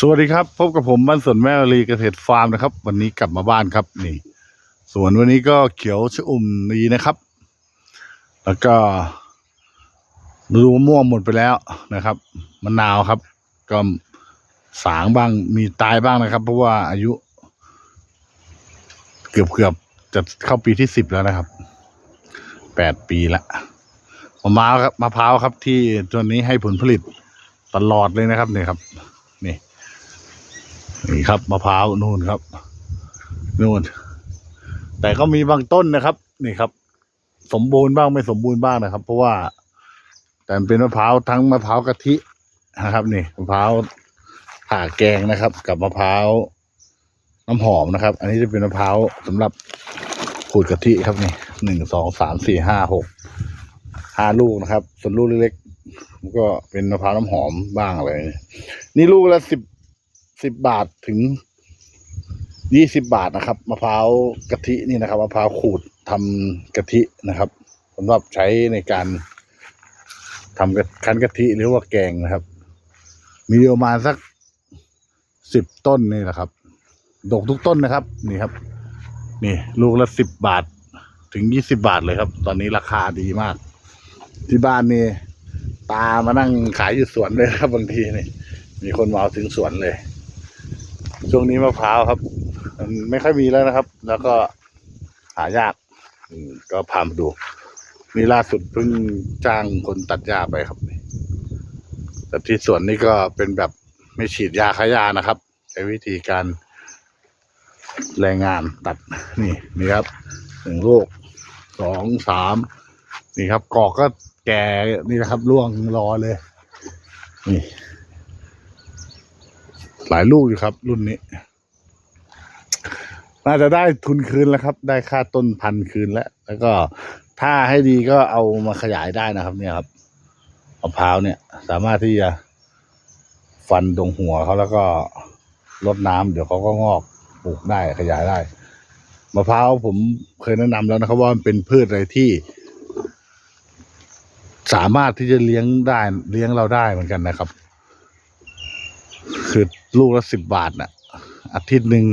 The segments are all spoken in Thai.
สวัสดีครับ พบกับผมบ้านสวนแม่ลีเกษตรฟาร์มนะครับ วันนี้กลับมาบ้านครับนี่สวนวันนี้ก็เขียวชอุ่มดีนะครับ แล้วก็ดูมะม่วงหมดไปแล้วนะครับมะนาวครับ ก็สางบ้างมีตายบ้างนะครับ เพราะว่าอายุ เกือบเกือบจะเข้าปีที่สิบแล้วนะครับแปดปีละมะพร้าวครับมะพร้าวครับ ที่ตัวนี้ให้ผลผลิตตลอดเลยนะครับเนี่ยครับ นี่ครับมะพร้าวนู่นครับนู่น แต่ก็มีบางต้นนะครับ นี่ครับ สมบูรณ์บ้างไม่สมบูรณ์บ้างนะครับ เพราะว่า แต่เป็นมะพร้าวทั้งมะพร้าวกะทินะครับ นี่มะพร้าวผ่าแกงนะครับ กับมะพร้าวน้ำหอมนะครับ อันนี้จะเป็นมะพร้าวสำหรับขูดกะทิครับนี่หนึ่งสองสามสี่ห้าหกห้าลูกนะครับ ส่วนลูกเล็กๆก็เป็นมะพร้าวน้ำหอมบ้างอะไรนี่ลูกละสิบ สิบบาทถึงยี่สิบบาทนะครับมะพร้าวกะทินี่นะครับมะพร้าวขูดทำกะทินะครับสำหรับใช้ในการทำคั้นกะทิหรือว่าแกงนะครับ มีประมาณสักสิบต้นนี่แหละครับดกทุกต้นนะครับ นี่ครับ นี่ ลูกละสิบบาทถึงยี่สิบาทเลยครับ ตอนนี้ราคาดีมาก ที่บ้านนี่ตามานั่งขายอยู่สวนเลยครับบางทีนี่ มีคนมาเอาถึงสวนเลย ช่วงนี้มะพร้าวครับ มันไม่ค่อยมีแล้วนะครับ แล้วก็หายากก็พามาดูนี่ล่าสุดเพิ่งจ้างคนตัดหญ้าไปครับแต่ที่สวนนี่ก็เป็นแบบไม่ฉีดยาฆ่าหญ้านะครับ ใช้วิธีการแรงงานตัดนี่นี่ครับหนึ่งลูกสองสามนี่ครับกอกก็แก่นี่นะครับร่วงรอเลย นี่ หลายลูกอยู่ครับ รุ่นนี้ น่าจะได้ทุนคืนแล้วครับ ได้ค่าต้นพันคืนแล้ว แล้วก็ถ้าให้ดีก็เอามาขยายได้นะครับ เนี่ยครับมะพร้าวเนี่ย สามารถที่จะฟันตรงหัวเขาแล้วก็ลดน้ำเดี๋ยวเขาก็งอกปลูกได้ขยายได้มะพร้าวผมเคยแนะนำแล้วนะครับ ว่ามันเป็นพืชอะไรที่ สามารถที่จะเลี้ยงได้เลี้ยงเราได้เหมือนกันนะครับ คือลูกละสิบบาทน่ะ อาทิตย์หนึ่ง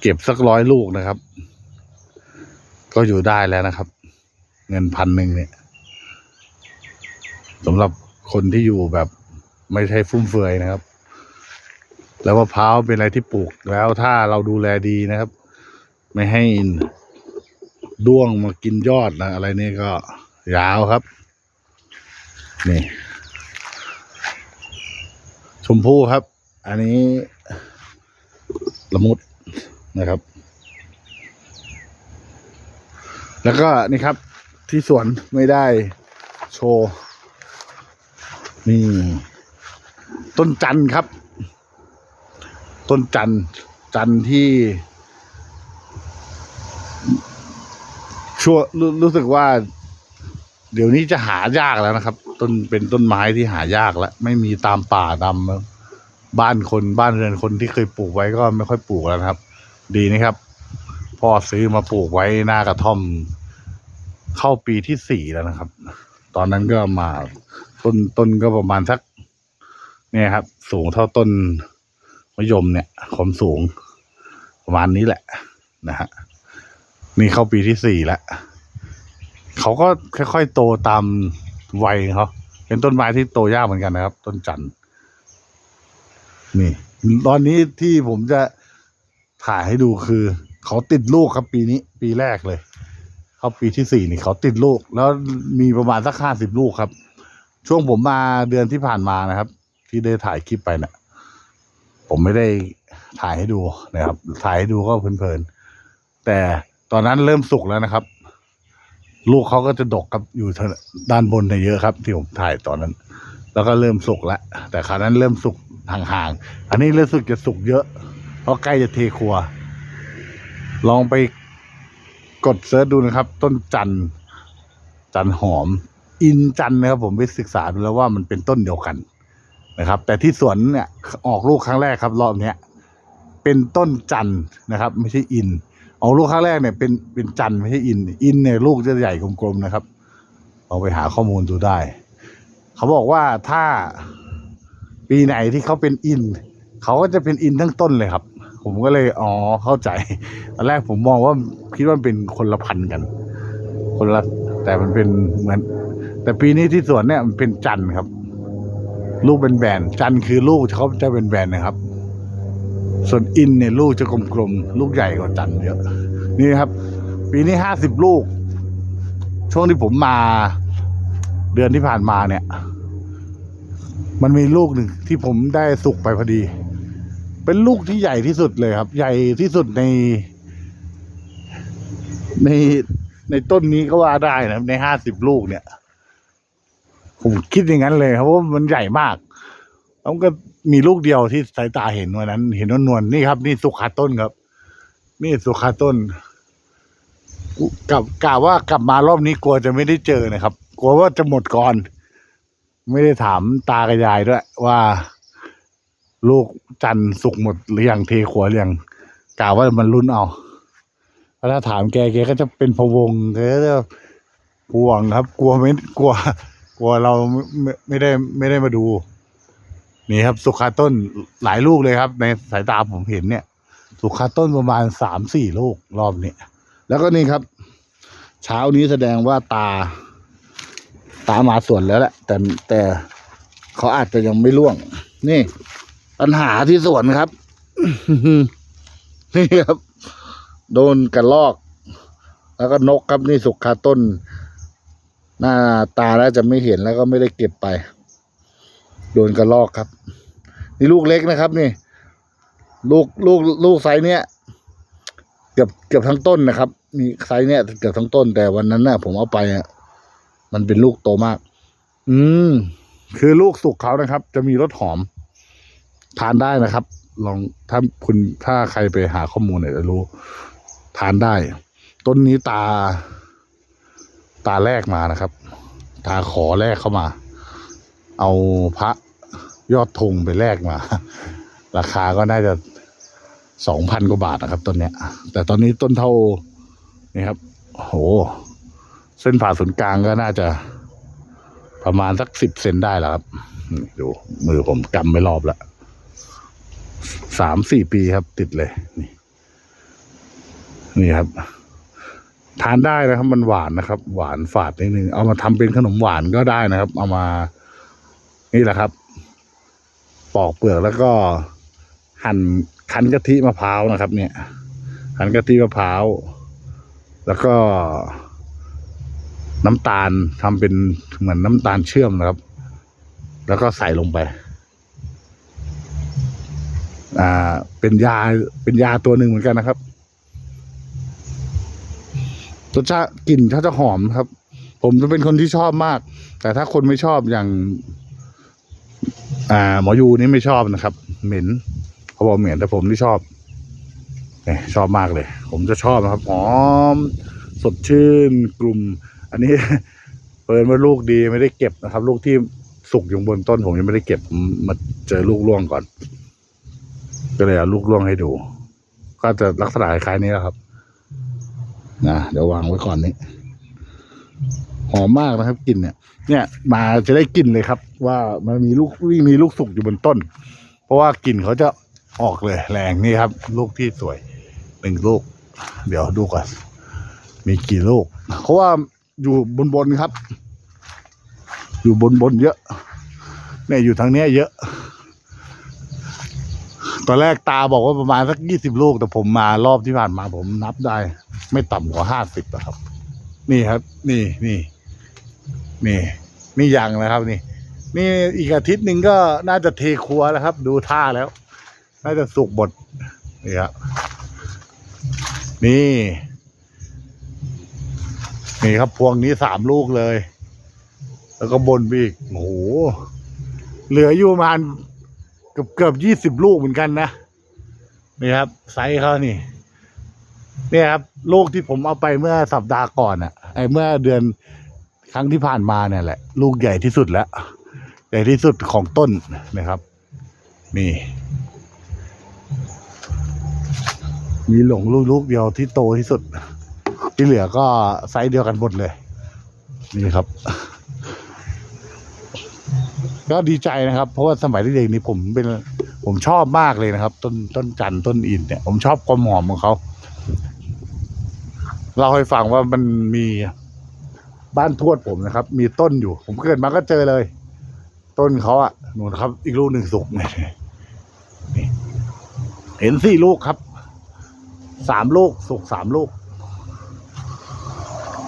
เก็บสักร้อยลูกนะครับ ก็อยู่ได้แล้วนะครับ เงินพันหนึ่งเนี่ยสำหรับคนที่อยู่แบบไม่ใช่ฟุ่มเฟือยนะครับ แล้วมะพร้าวเป็นอะไรที่ปลูกแล้วถ้าเราดูแลดีนะครับ ไม่ให้ด้วงมากินยอดนะอะไรนี่ก็ยาวครับ นี่ ชมพู่ครับ อันนี้ละมุดนะครับ แล้วก็นี่ครับที่สวนไม่ได้โชว์นี่ ต้นจันทร์ครับ ต้นจันทร์จันทร์ที่ชั่วรู้รู้สึกว่า เดี๋ยวนี้จะหายากแล้วนะครับ ต้นเป็นต้นไม้ที่หายากแล้ว ไม่มีตามป่าตามบ้านคนบ้านเรือนคนที่เคยปลูกไว้ก็ไม่ค่อยปลูกแล้วครับ ดีนะครับพ่อซื้อมาปลูกไว้หน้ากระท่อม เข้าปีที่สี่แล้วนะครับ ตอนนั้นก็มาต้นต้นก็ประมาณสัก เนี่ยครับ สูงเท่าต้นมะยมเนี่ยความสูง ประมาณนี้แหละนะฮะนี่เข้าปีที่สี่แล้ว เขาก็ค่อยๆโตตามวัยเขาเป็นต้นไม้ที่โตยากเหมือนกันนะครับ ต้นจันทร์นี่ ตอนนี้ที่ผมจะถ่ายให้ดูคือ เขาติดลูกครับปีนี้ ปีแรกเลยเข้าปีที่สี่นี่เขาติดลูก แล้วมีประมาณสักห้าสิบลูกครับ ช่วงผมมาเดือนที่ผ่านมานะครับ ที่ได้ถ่ายคลิปไปเนะ่ะผมไม่ได้ถ่ายให้ดูนะครับ ถ่ายให้ดูก็เพลินๆแต่ตอนนั้นเริ่มสุกแล้วนะครับ ลูกเขาก็จะดกครับอยู่ด้านบนเนี่ยเยอะครับ ที่ผมถ่ายตอนนั้น แล้วก็เริ่มสุกแล้วแต่คราวนั้นเริ่มสุกห่างๆอันนี้เริ่มสุกจะสุกเยอะ เพราะใกล้จะเทครัว ลองไปกดเซิร์ชดูนะครับ ต้นจันจันหอม อินจันนะครับ ผมไปศึกษาดูแล้วว่ามันเป็นต้นเดียวกันนะครับ แต่ที่สวนเนี่ยออกลูกครั้งแรกครับ รอบเนี้ยเป็นต้นจันนะครับ ไม่ใช่อิน ออกลูกครั้งแรกเนี่ยเป็นเป็นจันไม่ใช่อิน อินเนี่ยลูกจะใหญ่กลมๆนะครับลองไปหาข้อมูลดูได้ เขาบอกว่าถ้าปีไหนที่เขาเป็นอิน เขาก็จะเป็นอินทั้งต้นเลยครับ ผมก็เลยอ๋อเข้าใจตอนแรกผมมองว่าคิดว่าเป็นคนละพันกัน คนละแต่มันเป็นเหมือน แต่ปีนี้ที่สวนเนี่ยมันเป็นจันครับ ลูกเป็นแบนจันคือลูกเขาจะเป็นแบนนะครับ ส่วนอินเนี่ยลูกจะกลมๆ ลูกใหญ่กว่าจันเยอะ นี่ครับ ปีนี้ห้าสิบลูก ช่วงที่ผมมาเดือนที่ผ่านมาเนี่ย มันมีลูกหนึ่งที่ผมได้สุกไปพอดี เป็นลูกที่ใหญ่ที่สุดเลยครับ ใหญ่ที่สุดใน ในในต้นนี้ก็ว่าได้นะในห้าสิบลูกเนี่ย ผมคิดอย่างนั้นเลยครับว่ามันใหญ่มากแล้วก็ มีลูกเดียวที่สายตาเห็นวันนั้น เห็นนวลๆนี่ครับ นี่สุขาต้นครับ นี่สุขาต้นกับกะว่ากลับมารอบนี้กลัวจะไม่ได้เจอนะครับ กลัวว่าจะหมดก่อน ไม่ได้ถามตากับยายด้วย ว่า ลูกจันทร์สุกหมดหรือยังเทขัวหรือยังกะว่ามันลุ้นเอาถ้าถามแกแกก็จะเป็นพวงแกก็จะห่วงครับ กลัวไม่กลัว กลัวเราไม่ไม่ได้ไม่ได้มาดู นี่ครับสุขาต้นหลายลูกเลยครับ ในสายตาผมเห็นเนี่ย สุขาต้นประมาณสามสี่ลูกรอบนี้แล้วก็นี่ครับ เช้านี้แสดงว่าตา ตามาส่วนแล้วแหละแต่แต่เขาอาจจะยังไม่ล่วง นี่ ปัญหาที่สวนครับนี่ครับ โดนกระลอก แล้วก็นกครับนี่สุกคาต้น หน้าตาแล้วจะไม่เห็นแล้วก็ไม่ได้เก็บไป โดนกระลอกครับ นี่ลูกเล็กนะครับ นี่ ลูกลูกลูกไซส์เนี้ยเกือบเกือบทั้งต้นนะครับ มีไซส์เนี้ยเกือบทั้งต้น แต่วันนั้นน่ะ ผมเอาไปอะมันเป็นลูกโตมาก อืม คือลูกสุกเขานะครับ จะมีรสหอม ทานได้นะครับ ลองถ้าคุณถ้าใครไปหาข้อมูลเนี่ยจะรู้ ทานได้ ต้นนี้ตา ตาแรกมานะครับ ตาขอแรกเข้ามา เอาพระ ยอดธงไปแลกมา ราคาก็น่าจะสองพันกว่าบาทนะครับ ต้นเนี้ย แต่ตอนนี้ต้นเท่านี่ครับโห เส้นผ่าศูนย์กลางก็น่าจะประมาณสักสิบเซนได้แล้วครับ ดูมือผมกำไม่รอบแล้วสามสี่ปีครับติดเลย นี่ นี่ครับ ทานได้นะครับ มันหวานนะครับ หวานฝาดนิดนึงเอามาทำเป็นขนมหวานก็ได้นะครับ เอามา นี่แหละครับ ปอกเปลือกแล้วก็หั่นคั้นกะทิมะพร้าวนะครับ เนี่ยคั้นกะทิมะพร้าว แล้วก็ น้ำตาลทำเป็นเหมือนน้ำตาลเชื่อมนะครับ แล้วก็ใส่ลงไป อ่า เป็นยาเป็นยาตัวหนึ่งเหมือนกันนะครับรสชาติกลิ่นเขาจะหอมครับ ผมจะเป็นคนที่ชอบมาก แต่ถ้าคนไม่ชอบอย่าง อ่า หมอยูนี่ไม่ชอบนะครับ เหม็นเขาบอกเหม็นแต่ผมที่ชอบเนี่ยชอบมากเลย ผมจะชอบนะครับหอมสดชื่นกลุ่ม อันนี้เปิดมาลูกดีไม่ได้เก็บนะครับ ลูกที่สุกอยู่บนต้นผมยังไม่ได้เก็บมาเจอลูกร่วงก่อน ก็เลยเอาลูกร่วงให้ดู ก็จะลักษณะคล้ายนี้แหละครับนะเดี๋ยววางไว้ก่อนนี้หอมมากนะครับกลิ่นเนี่ย เนี่ยมาจะได้กลิ่นเลยครับ ว่ามันมีลูกมีลูกสุกอยู่บนต้น เพราะว่ากลิ่นเขาจะออกเลยแรงนี่ครับ ลูกที่สวยหนึ่งลูก เดี๋ยวดูก่อนมีกี่ลูกเพราะว่าอยู่บนบนครับ อยู่บนบนเยอะเนี่ยอยู่ทางเนี้ยเยอะ ตอนแรกตาบอกว่าประมาณสักยี่สิบลูกแต่ผมมารอบที่ผ่านมาผมนับได้ ไม่ต่ำกว่าห้าสิบครับ นี่ครับ นี่นี่ นี่นี่ยังนะครับนี่ นี่อีกอาทิตย์หนึ่งก็น่าจะเทครัวแล้วครับ ดูท่าแล้ว น่าจะสุกบดนี่ครับนี่ นี่ครับพวงนี้สามลูกเลย แล้วก็บนไปอีกโอ้โหเหลืออยู่ประมาณเกือบเกือบยี่สิบลูกเหมือนกันนะนี่ครับ ไซส์เขานี่เนี่ยครับ ลูกที่ผมเอาไปเมื่อสัปดาห์ก่อนอะไอเมื่อเดือน ครั้งที่ผ่านมาเนี่ยแหละ ลูกใหญ่ที่สุดแล้ว ใหญ่ที่สุดของต้นนะครับ นี่ มีหลงลูกลูกเดียวที่โตที่สุด ที่เหลือก็ไซส์เดียวกันหมดเลย นี่ครับ ก็ดีใจนะครับ เพราะว่าสมัยเด็กๆนี่ผมเป็นผมชอบมากเลยนะครับ ต้นต้นจันต้นอินเนี่ย ผมชอบความหอมของเขาเล่าให้ฟังว่ามันมี บ้านทวดผมนะครับ มีต้นอยู่ ผมเกิดมาก็เจอเลย ต้นเขาอะหนูนครับ อีกลูกหนึ่งสุกเนี่ยเห็นสี่ลูกครับ สามลูกสุกสามลูก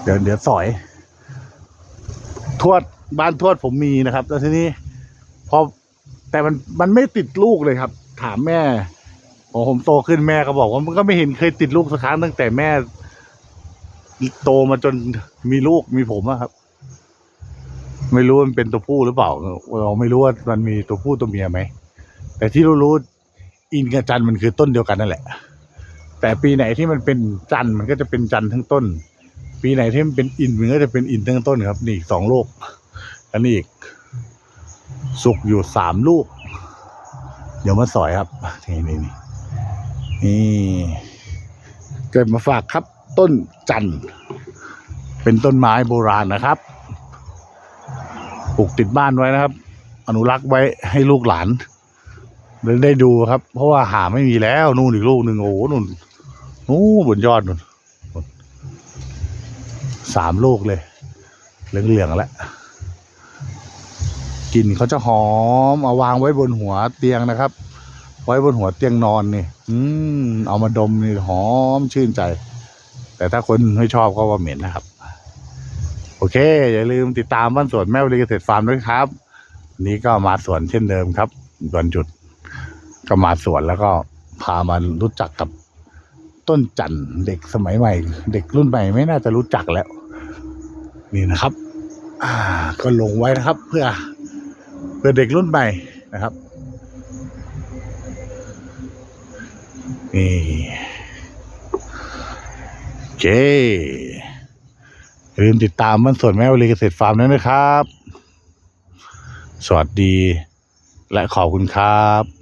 เดี๋ยวเดี๋ยวสอย ทวดบ้านทวดผมมีนะครับ แล้วทีนี้พอแต่มันมันไม่ติดลูกเลยครับ ถามแม่พอผมโตขึ้นแม่ก็บอกว่ามันก็ไม่เห็นเคยติดลูกสักครั้งตั้งแต่แม่ โตมาจนมีลูกมีผมอะครับ ไม่รู้มันเป็นตัวผู้หรือเปล่า เราไม่รู้ว่ามันมีตัวผู้ตัวเมียไหม แต่ที่รู้รู้อินกับจันมันคือต้นเดียวกันนั่นแหละ แต่ปีไหนที่มันเป็นจันมันก็จะเป็นจันทั้งต้น ปีไหนที่มันเป็นอินมันก็จะเป็นอินทั้งต้นครับ นี่อีกสองลูกอันนี้อีก สุกอยู่สามลูก เดี๋ยวมาสอยครับนี่นี่นี่นี่เกิดมาฝากครับ ต้นจันทร์เป็นต้นไม้โบราณนะครับ ปลูกติดบ้านไว้นะครับ อนุรักษ์ไว้ให้ลูกหลานได้ได้ดูครับ เพราะว่าหาไม่มีแล้วนู่นอีกลูกหนึ่งโอ้โหนู่นนู่นบนยอดนู่นสามลูกเลย เหลืองๆแล้วกลิ่นเขาจะหอมเอาวางไว้บนหัวเตียงนะครับ ไว้บนหัวเตียงนอนนี่ อืมเอามาดมนี่หอมชื่นใจ แต่ถ้าคนไม่ชอบก็ว่าเหม็นนะครับ โอเค อย่าลืมติดตามบ้านสวนแม่วลีเกษตรฟาร์มด้วยครับนี้ก็มาสวนเช่นเดิมครับวันหยุดก็มาสวนแล้วก็พามารู้จักกับต้นจันทร์เด็กสมัยใหม่ เด็กรุ่นใหม่ไม่น่าจะรู้จักแล้ว นี่นะครับ อ่า ก็ลงไว้นะครับ เพื่อ เพื่อเด็กรุ่นใหม่นะครับนี่ เคอย่าลืมติดตามมันสวนแม่วลีเกษตรฟาร์มด้วยนะครับ สวัสดีและขอบคุณครับ